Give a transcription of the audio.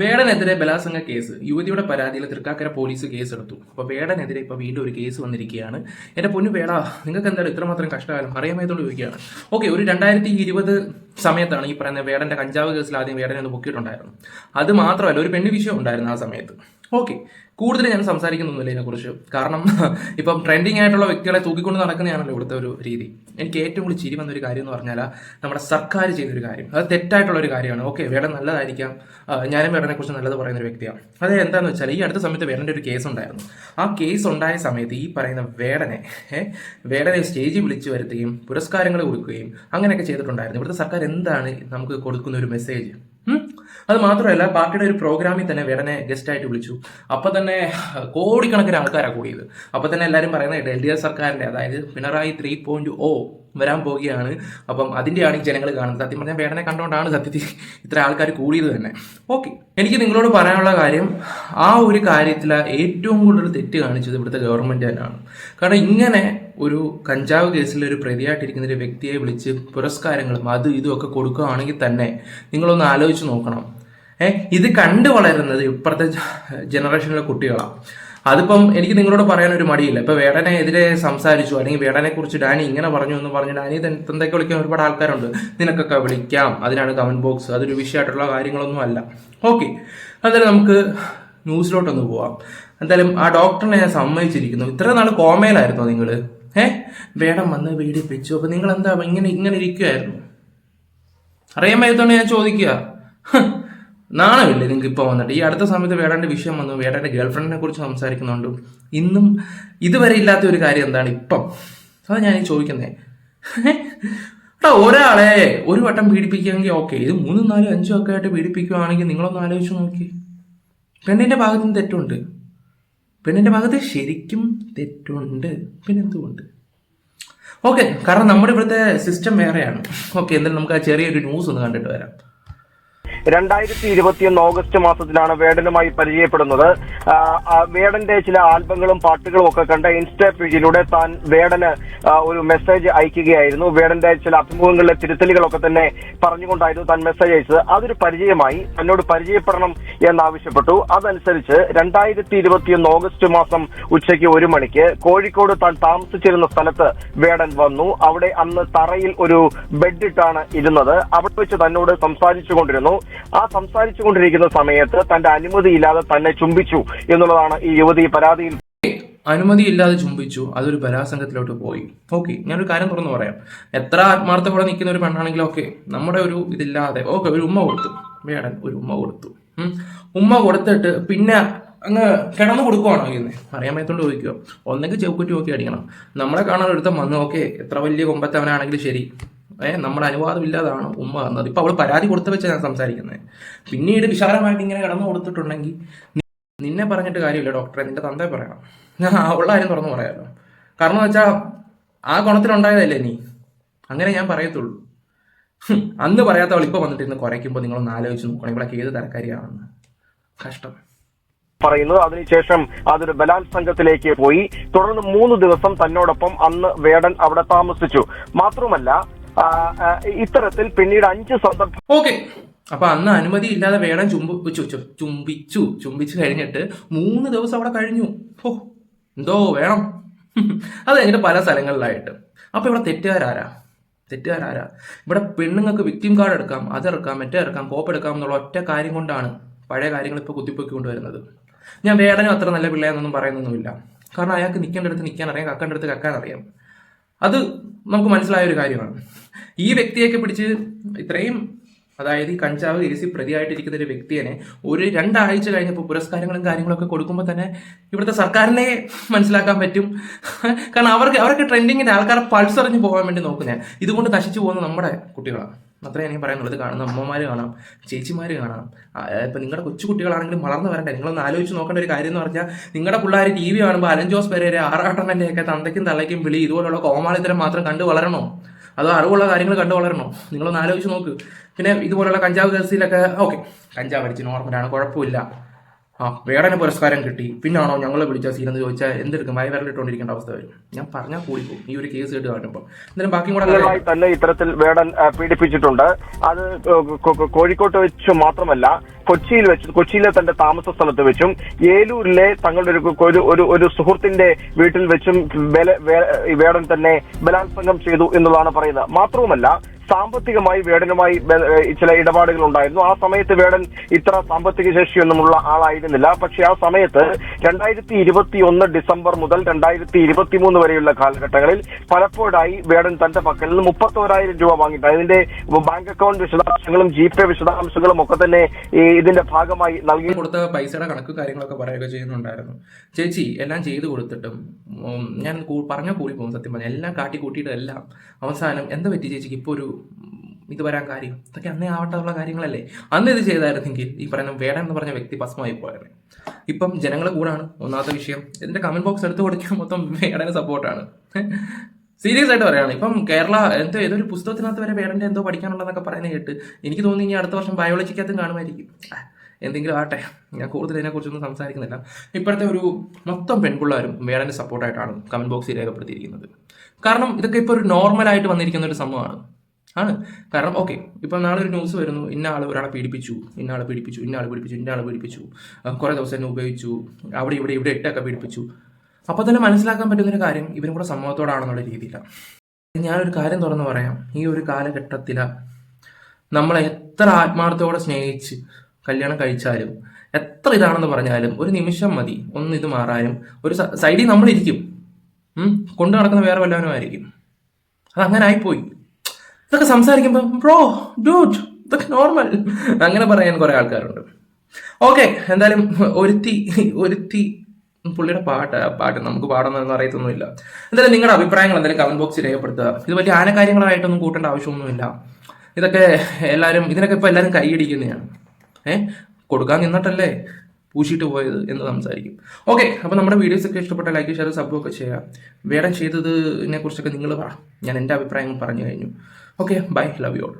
വേടനെതിരെ ബലാത്സംഗ കേസ്. യുവതിയുടെ പരാതിയിൽ തൃക്കാക്കര പോലീസ് കേസെടുത്തു. അപ്പോൾ വേടനെതിരെ ഇപ്പോൾ വീണ്ടും ഒരു കേസ് വന്നിരിക്കുകയാണ്. എന്റെ പൊന്നു വേട നിങ്ങൾക്ക് എന്താണ് ഇത്രമാത്രം കഷ്ടകാലം അറിയാമായതുകൊണ്ട് ചോദിക്കുകയാണ്. ഓക്കെ ഒരു രണ്ടായിരത്തി ഇരുപത് സമയത്താണ് ഈ പറയുന്ന വേടന്റെ കഞ്ചാവ് കേസിൽ ആദ്യം വേടനെ ഒന്ന് പൊക്കിയിട്ടുണ്ടായിരുന്നു അത് മാത്രമല്ല ഒരു പെണ്ണ് വിഷയം ഉണ്ടായിരുന്നു ആ സമയത്ത്. ഓക്കെ. കൂടുതൽ ഞാൻ സംസാരിക്കുന്നൊന്നുമില്ല ഇതിനെക്കുറിച്ച്. കാരണം ഇപ്പം ട്രെൻഡിങ് ആയിട്ടുള്ള വ്യക്തികളെ തൂക്കിക്കൊണ്ട് നടക്കുന്നതാണല്ലോ ഇവിടുത്തെ ഒരു രീതി. എനിക്ക് ഏറ്റവും കൂടുതൽ ചിരി വന്നൊരു കാര്യം എന്ന് പറഞ്ഞാൽ നമ്മുടെ സർക്കാർ ചെയ്തൊരു കാര്യം. അത് തെറ്റായിട്ടുള്ള ഒരു കാര്യമാണ്. ഓക്കെ വേടൻ നല്ലതായിരിക്കാം. ഞാനും വേടനെ കുറിച്ച് നല്ലത് പറയുന്ന ഒരു വ്യക്തിയാണ്. അത് എന്താണെന്ന് വെച്ചാൽ ഈ അടുത്ത സമയത്ത് വേടന്റെ ഒരു കേസ് ഉണ്ടായിരുന്നു. ആ കേസ് ഉണ്ടായ സമയത്ത് ഈ പറയുന്ന വേടനെ വേടനെ സ്റ്റേജിൽ വിളിച്ചു വരുത്തുകയും പുരസ്കാരങ്ങൾ കൊടുക്കുകയും അങ്ങനെയൊക്കെ ചെയ്തിട്ടുണ്ടായിരുന്നു. ഇവിടുത്തെ സർക്കാർ എന്താണ് നമുക്ക് കൊടുക്കുന്ന ഒരു മെസ്സേജ്? അത് മാത്രമല്ല പാർട്ടിയുടെ ഒരു പ്രോഗ്രാമിൽ തന്നെ വേടനെ ഗസ്റ്റ് ആയിട്ട് വിളിച്ചു. അപ്പൊ തന്നെ കോടിക്കണക്കിന് ആൾക്കാരാണ് കൂടിയത്. അപ്പൊ തന്നെ എല്ലാവരും പറയുന്നത് എൽ ഡി എഫ് സർക്കാരിന്റെ അതായത് പിണറായി ത്രീ പോയിന്റ് ഓ വരാൻ പോവുകയാണ്. അപ്പം അതിന്റെയാണ് ഈ ജനങ്ങൾ കാണുന്നത്. സത്യം പറഞ്ഞാൽ വേടനെ കണ്ടുകൊണ്ടാണ് സത്യത്തിൽ ഇത്ര ആൾക്കാർ കൂടിയത് തന്നെ. ഓക്കെ എനിക്ക് നിങ്ങളോട് പറയാനുള്ള കാര്യം ആ ഒരു കാര്യത്തിൽ ഏറ്റവും കൂടുതൽ തെറ്റ് കാണിച്ചത് ഇവിടുത്തെ ഗവൺമെന്റ് തന്നെയാണ്. കാരണം ഇങ്ങനെ ഒരു കഞ്ചാവ് കേസിൽ ഒരു പ്രതിയായിട്ടിരിക്കുന്ന ഒരു വ്യക്തിയെ വിളിച്ച് പുരസ്കാരങ്ങളും അതും ഇതും ഒക്കെ കൊടുക്കുകയാണെങ്കിൽ തന്നെ നിങ്ങളൊന്ന് ആലോചിച്ച് നോക്കണം. ഇത് കണ്ടു വളരുന്നത് ഇപ്പോഴത്തെ ജനറേഷനിലെ കുട്ടികളാണ് അതിപ്പം എനിക്ക് നിങ്ങളോട് പറയാൻ ഒരു മടിയില്ല. ഇപ്പൊ വേടനെ എതിരെ സംസാരിച്ചു അല്ലെങ്കിൽ വേടനെ കുറിച്ച് ഡാനി ഇങ്ങനെ പറഞ്ഞു എന്ന് പറഞ്ഞു ഡാനി എന്തൊക്കെ വിളിക്കാൻ ഒരുപാട് ആൾക്കാരുണ്ട്. നിനക്കൊക്കെ വിളിക്കാം. അതിനാണ് കമന്റ് ബോക്സ് അതൊരു വിഷയമായിട്ടുള്ള കാര്യങ്ങളൊന്നും അല്ല. ഓക്കെ അതായത് നമുക്ക് ന്യൂസിലോട്ടൊന്ന് പോവാം. എന്തായാലും ആ ഡോക്ടറിനെ ഞാൻ സമ്മതിച്ചിരിക്കുന്നു. ഇത്ര നാൾ കോമയിലായിരുന്നോ നിങ്ങൾ ഏഹ് വേടം വന്ന് പീഡിപ്പിച്ചു. അപ്പൊ നിങ്ങൾ എന്താ ഇങ്ങനെ ഇങ്ങനെ ഇരിക്കുമായിരുന്നു അറിയാൻ വയ്യത്തോണ്ട് ഞാൻ ചോദിക്കുക നാണമില്ലേ നിങ്ങൾക്ക് ഇപ്പോൾ വന്നിട്ട്? ഈ അടുത്ത സമയത്ത് വേടാന്റെ വിഷയം വന്നു വേടാന്റെ ഗേൾഫ്രണ്ടിനെ കുറിച്ച് സംസാരിക്കുന്നുണ്ട്. ഇന്നും ഇതുവരെ ഇല്ലാത്ത ഒരു കാര്യം എന്താണ് ഇപ്പം? അതാ ഞാൻ ഈ ചോദിക്കുന്നത് ഒരാളെ ഒരു വട്ടം പീഡിപ്പിക്കുകയെങ്കിൽ ഓക്കെ. ഇത് മൂന്നും നാലും അഞ്ചും ഒക്കെ ആയിട്ട് പീഡിപ്പിക്കുകയാണെങ്കിൽ നിങ്ങളൊന്ന് ആലോചിച്ച് നോക്കി. പെണ്ണിന്റെ ഭാഗത്തും തെറ്റുണ്ട്. പെണ്ണിന്റെ ഭാഗത്ത് ശരിക്കും തെറ്റുണ്ട്. പിന്നെന്തുകൊണ്ട്? ഓക്കെ കാരണം നമ്മുടെ ഇവിടുത്തെ സിസ്റ്റം വേറെയാണ്. ഓക്കെ എന്തായാലും നമുക്ക് ആ ചെറിയൊരു ന്യൂസ് ഒന്ന് കണ്ടിട്ട് വരാം. രണ്ടായിരത്തി ഇരുപത്തിയൊന്ന് ഓഗസ്റ്റ് മാസത്തിലാണ് വേടനുമായി പരിചയപ്പെടുന്നത്. വേടന്റെ ചില ആൽബങ്ങളും പാട്ടുകളും ഒക്കെ കണ്ട ഇൻസ്റ്റാ പേജിലൂടെ താൻ വേടന് ഒരു മെസ്സേജ് അയക്കുകയായിരുന്നു. വേടന്റെ ചില അഭിമുഖങ്ങളിലെ തിരുത്തലുകളൊക്കെ തന്നെ പറഞ്ഞുകൊണ്ടായിരുന്നു താൻ മെസ്സേജ് അയച്ചത്. അതൊരു പരിചയമായി തന്നോട് പരിചയപ്പെടണം എന്നാവശ്യപ്പെട്ടു. അതനുസരിച്ച് രണ്ടായിരത്തി ഇരുപത്തിയൊന്ന് ഓഗസ്റ്റ് മാസം ഉച്ചയ്ക്ക് ഒരു മണിക്ക് കോഴിക്കോട് താൻ താമസിച്ചിരുന്ന സ്ഥലത്ത് വേടൻ വന്നു. അവിടെ അന്ന് തറയിൽ ഒരു ബെഡിട്ടാണ് ഇരുന്നത്. അവിടെ വെച്ച് തന്നോട് സംസാരിച്ചു കൊണ്ടിരുന്നു ആ സംസാരിച്ചു കൊണ്ടിരിക്കുന്ന സമയത്ത് തന്റെ അനുമതിയില്ലാതെ തന്നെ ചുംബിച്ചു എന്നുള്ളതാണ് ഈ യുവതി പരാതിയിൽ അനുമതി ഇല്ലാതെ ചുംബിച്ചു അതൊരു പരാസംഗത്തിലോട്ട് പോയി. ഓക്കെ ഞാനൊരു കാര്യം തുറന്നു പറയാം. എത്ര ആത്മാർത്ഥത്തോടെ നിൽക്കുന്ന ഒരു പെണ്ണാണെങ്കിലും ഓക്കെ നമ്മുടെ ഒരു ഇതില്ലാതെ ഓക്കെ ഒരു ഉമ്മ കൊടുത്തു. വേടൻ ഒരു ഉമ്മ കൊടുത്തു. ഉമ്മ കൊടുത്തിട്ട് പിന്നെ അങ്ങ് കിടന്നു കൊടുക്കുവാണോ ഇന്ന്? അറിയാൻ മേത്തോണ്ട് ചോദിക്കുക. ഒന്നെങ്കിൽ ചെവുക്കുറ്റി നോക്കി അടിക്കണം. നമ്മളെ കാണാൻ ഒരുത്തം വന്നു. ഓക്കെ എത്ര വലിയ കൊമ്പത്തവനാണെങ്കിലും ശരി. ഏ നമ്മുടെ അനുവാദം ഇല്ലാതാണ് ഉമ്മ വന്നത്. ഇപ്പൊ അവൾ പരാതി കൊടുത്ത വെച്ചാൽ ഞാൻ സംസാരിക്കുന്നത് പിന്നീട് വിശാലമായിട്ട് ഇങ്ങനെ കടന്നു കൊടുത്തിട്ടുണ്ടെങ്കിൽ നിന്നെ പറഞ്ഞിട്ട് കാര്യമില്ല ഡോക്ടറെ നിന്റെ തന്തയെ പറയണം. ഞാൻ ഉള്ള കാര്യം തുറന്നു പറയാമല്ലോ കാരണം എന്ന് വെച്ചാൽ ആ ഗുണത്തിലുണ്ടായതല്ലേ നീ? അങ്ങനെ ഞാൻ പറയത്തുള്ളൂ. അന്ന് പറയാത്തവൾ ഇപ്പൊ വന്നിട്ട് ഇന്ന് കുറയ്ക്കുമ്പോൾ നിങ്ങളൊന്ന് ആലോചിച്ച് നോക്കണം. ഇവളൊക്കെ ഏത് തരക്കാരിയാണെന്ന്. കഷ്ടം. പറയുന്നത് അതിനുശേഷം അതൊരു ബലാത്സംഗത്തിലേക്ക് പോയി. തുടർന്ന് മൂന്ന് ദിവസം തന്നോടൊപ്പം അന്ന് വേടൻ അവിടെ താമസിച്ചു. മാത്രമല്ല ഇത്തരത്തിൽ പിന്നീട് അഞ്ച് സന്ദർഭം ഓക്കെ. അപ്പൊ അന്ന് അനുമതി ഇല്ലാതെ വേണം ചുംബിച്ചു ചുംബിച്ചു. ചുംബിച്ചു കഴിഞ്ഞിട്ട് മൂന്ന് ദിവസം അവിടെ കഴിഞ്ഞു. ഓ എന്തോ വേണം. അത് കഴിഞ്ഞിട്ട് പല സ്ഥലങ്ങളിലായിട്ട്. അപ്പൊ ഇവിടെ തെറ്റുകാരാരാ? തെറ്റുകാരാരാ? ഇവിടെ പെണ്ണുങ്ങൾക്ക് വിക്ടിം കാർഡ് എടുക്കാം അതെടുക്കാം മറ്റേ എടുക്കാം കോപ്പ് എടുക്കാം എന്നുള്ള ഒറ്റ കാര്യം കൊണ്ടാണ് പഴയ കാര്യങ്ങൾ ഇപ്പൊ കുത്തിപ്പൊക്കി കൊണ്ടുവരുന്നത്. ഞാൻ വേടനും അത്ര നല്ല പിള്ളയെന്നൊന്നും പറയുന്നൊന്നുമില്ല. കാരണം അയാൾക്ക് നിൽക്കേണ്ട അടുത്ത് നിൽക്കാൻ അറിയാം കക്കേണ്ട അടുത്ത് കക്കാൻ അറിയാം. അത് നമുക്ക് മനസ്സിലായ ഒരു കാര്യമാണ്. ഈ വ്യക്തിയൊക്കെ പിടിച്ച് ഇത്രയും അതായത് ഈ കഞ്ചാവ് കേസിൽ പ്രതിയായിട്ടിരിക്കുന്ന ഒരു വ്യക്തിയെ ഒരു രണ്ടാഴ്ച കഴിഞ്ഞപ്പോൾ പുരസ്കാരങ്ങളും കാര്യങ്ങളൊക്കെ കൊടുക്കുമ്പോൾ തന്നെ ഇവിടുത്തെ സർക്കാരിനെ മനസ്സിലാക്കാൻ പറ്റും. കാരണം അവർക്ക് അവർക്ക് ട്രെൻഡിങ്ങിന്റെ ആൾക്കാരെ പൾസറിഞ്ഞ് പോകാൻ വേണ്ടി നോക്കും ഇതുകൊണ്ട് നശിച്ചു പോകുന്ന നമ്മുടെ കുട്ടികളാണ്. അത്രേ എനിക്ക് പറയാനുള്ളത് കാണുന്ന അമ്മമാർ കാണാം ചേച്ചിമാർ കാണാം. ഇപ്പം നിങ്ങളുടെ കൊച്ചു കുട്ടികളാണെങ്കിലും വളർന്നു വരണ്ടേ? നിങ്ങളൊന്ന് ആലോചിച്ച് നോക്കേണ്ട ഒരു കാര്യം എന്ന് പറഞ്ഞാൽ നിങ്ങളുടെ പിള്ളേർ ടി വി കാണുമ്പോൾ അലൻ ജോസ് പെരേര ഒക്കെ തന്തയ്ക്കും തള്ളയ്ക്കും വിളി ഇതുപോലുള്ള കോമാളിത്തരം മാത്രം കണ്ടു വളരണോ? അതോ അറിവുള്ള കാര്യങ്ങൾ കണ്ടു വളരണോ? നിങ്ങളൊന്ന് ആലോചിച്ച് നോക്ക്. പിന്നെ ഇതുപോലുള്ള കഞ്ചാവ് കേസിലൊക്കെ ഓക്കെ. കഞ്ചാവ് അടിച്ച് നോർമലാണ് കുഴപ്പമില്ല. ആ വേടന് പുരസ്കാരം കിട്ടി. പിന്നാണോ ഞങ്ങളെ വിളിച്ച സീനെന്ന് ചോദിച്ചാൽ എന്തെടുക്കും വയവരലിട്ടുകൊണ്ടിരിക്കേണ്ട അവസ്ഥ വരും. ഞാൻ പറഞ്ഞാൽ കൂടിപ്പോകും ഈ ഒരു കേസ് കേട്ട് കാണുമ്പോൾ എന്തായാലും ബാക്കി കൂടെ തന്നെ ഇത്തരത്തിൽ വേടൻ പീഡിപ്പിച്ചിട്ടുണ്ട്. അത് കോഴിക്കോട്ട് വെച്ച് മാത്രമല്ല കൊച്ചിയിൽ വെച്ച് കൊച്ചിയിലെ തന്റെ താമസ സ്ഥലത്ത് വെച്ചും ഏലൂരിലെ തങ്ങളുടെ ഒരു ഒരു- ഒരു സുഹൃത്തിന്റെ വീട്ടിൽ വെച്ചും വേടൻ തന്നെ ബലാത്സംഗം ചെയ്തു എന്നുള്ളതാണ് പറയുന്നത്. മാത്രവുമല്ല സാമ്പത്തികമായി വേടനുമായി ചില ഇടപാടുകൾ ഉണ്ടായിരുന്നു ആ സമയത്ത് വേടൻ ഇത്ര സാമ്പത്തിക ശേഷിയൊന്നുമുള്ള ആളായിരുന്നില്ല. പക്ഷേ ആ സമയത്ത് രണ്ടായിരത്തി ഇരുപത്തി ഒന്ന് ഡിസംബർ മുതൽ രണ്ടായിരത്തി ഇരുപത്തി മൂന്ന് വരെയുള്ള കാലഘട്ടങ്ങളിൽ പലപ്പോഴായി വേടൻ തന്റെ പക്കൽ നിന്ന് മുപ്പത്തോരായിരം രൂപ വാങ്ങിയിട്ട് അതിന്റെ ബാങ്ക് അക്കൗണ്ട് വിശദാംശങ്ങളും ജി പേ വിശദാംശങ്ങളും ഒക്കെ തന്നെ ഇതിന്റെ ഭാഗമായി നൽകി. കൊടുത്ത പൈസയുടെ കണക്ക് കാര്യങ്ങളൊക്കെ പറയുകയൊക്കെ ചെയ്യുന്നുണ്ടായിരുന്നു. ചേച്ചി എല്ലാം ചെയ്തു കൊടുത്തിട്ടും ഞാൻ പറഞ്ഞ കൂടി പോകും സത്യം പറഞ്ഞാൽ എല്ലാം കാട്ടി കൂട്ടിയിട്ടെല്ലാം അവസാനം എന്താ പറ്റി ചേച്ചിക്ക്? ഇപ്പോൾ ഒരു ഇത് വരാൻ കാര്യം. ഇതൊക്കെ അന്നേ ആവട്ടുള്ള കാര്യങ്ങളല്ലേ? അന്ന് ഇത് ചെയ്തായിരുന്നെങ്കിൽ ഈ പറയുന്ന വേട എന്ന് പറഞ്ഞ വ്യക്തി ഭസ്മമായി പോയത് ഇപ്പം ജനങ്ങൾ കൂടാണ്. ഒന്നാമത്തെ വിഷയം. ഇതിന്റെ കമന്റ് ബോക്സ് എടുത്തു കൊടുക്കാൻ മൊത്തം വേടന് സപ്പോർട്ടാണ് സീരിയസ് ആയിട്ട് പറയുകയാണ് ഇപ്പം കേരള എന്തോ ഏതൊരു പുസ്തകത്തിനകത്ത് വരെ വേടന്റെ എന്തോ പഠിക്കാനുള്ളതൊക്കെ പറയുന്നത് കേട്ട് എനിക്ക് തോന്നി ഇനി അടുത്ത വർഷം ബയോളജിക്കകത്തും കാണുമായിരിക്കും. എന്തെങ്കിലും ആട്ടെ ഞാൻ കൂടുതൽ ഇതിനെക്കുറിച്ചൊന്നും സംസാരിക്കുന്നില്ല. ഇപ്പോഴത്തെ ഒരു മൊത്തം പെൺപിള്ളേരും വേടന്റെ സപ്പോർട്ടായിട്ടാണ് കമന്റ് ബോക്സിൽ രേഖപ്പെടുത്തിയിരിക്കുന്നത്. കാരണം ഇതൊക്കെ ഇപ്പോൾ ഒരു നോർമലായിട്ട് വന്നിരിക്കുന്ന ഒരു സംഭവമാണ്. ആണ്. കാരണം ഓക്കെ ഇപ്പം നാളെ ഒരു ന്യൂസ് വരുന്നു. ഇന്ന ആൾ ഒരാളെ പീഡിപ്പിച്ചു. ഇന്ന ആളെ പീഡിപ്പിച്ചു. ഇന്ന ആൾ പീഡിപ്പിച്ചു. ഇന്ന ആൾ പീഡിപ്പിച്ചു. കുറേ ദിവസം തന്നെ ഉപയോഗിച്ചു. അവിടെ ഇവിടെ ഇവിടെ ഇട്ടൊക്കെ പീഡിപ്പിച്ചു. അപ്പോൾ തന്നെ മനസ്സിലാക്കാൻ പറ്റുന്നൊരു കാര്യം ഇവരും കൂടെ സമൂഹത്തോടാണെന്നുള്ള രീതിയിലാണ് ഞാനൊരു കാര്യം തുറന്നു പറയാം. ഈ ഒരു കാലഘട്ടത്തിൽ നമ്മളെ എത്ര ആത്മാർത്ഥത്തോടെ സ്നേഹിച്ച് കല്യാണം കഴിച്ചാലും എത്ര ഇതാണെന്ന് പറഞ്ഞാലും ഒരു നിമിഷം മതി. ഒന്ന് ഇത് മാറാനും. ഒരു സൈഡിൽ നമ്മളിരിക്കും. കൊണ്ടു നടക്കുന്ന വേറെ വല്ലവനും ആയിരിക്കും അത് അങ്ങനെ ആയിപ്പോയി. ഇതൊക്കെ സംസാരിക്കുമ്പോൾ ബ്രോ ഡൂട്ട് ഇതൊക്കെ നോർമൽ. അങ്ങനെ പറയാൻ കുറെ ആൾക്കാരുണ്ട്. ഓക്കെ എന്തായാലും ഒരുത്തി ഒരുത്തി പുള്ളിയുടെ പാട്ട് പാട്ട് നമുക്ക് പാടുന്നതെന്ന് അറിയത്തൊന്നുമില്ല. എന്തായാലും നിങ്ങളുടെ അഭിപ്രായങ്ങൾ എന്തായാലും കമന്റ് ബോക്സിൽ രേഖപ്പെടുത്തുക. ഇത് വലിയ ആനക്കാര്യങ്ങളായിട്ടൊന്നും കൂട്ടേണ്ട ആവശ്യമൊന്നുമില്ല. ഇതൊക്കെ എല്ലാവരും ഇതിനൊക്കെ ഇപ്പോൾ എല്ലാവരും കൈയടിക്കുന്നതാണ്. ഏ? കൊടുക്കാൻ നിന്നിട്ടല്ലേ പൂശിയിട്ട് പോയത് എന്ന് സംസാരിക്കും. ഓക്കെ അപ്പോൾ നമ്മുടെ വീഡിയോസ് ഒക്കെ ഇഷ്ടപ്പെട്ട ലൈക്ക് ഷെയർ സബ്ബോ ഒക്കെ ചെയ്യാം വേറെ ചെയ്തതിനെ കുറിച്ചൊക്കെ നിങ്ങൾ പറ. ഞാൻ എന്റെ അഭിപ്രായങ്ങൾ പറഞ്ഞു കഴിഞ്ഞു. Okay, bye, love you all.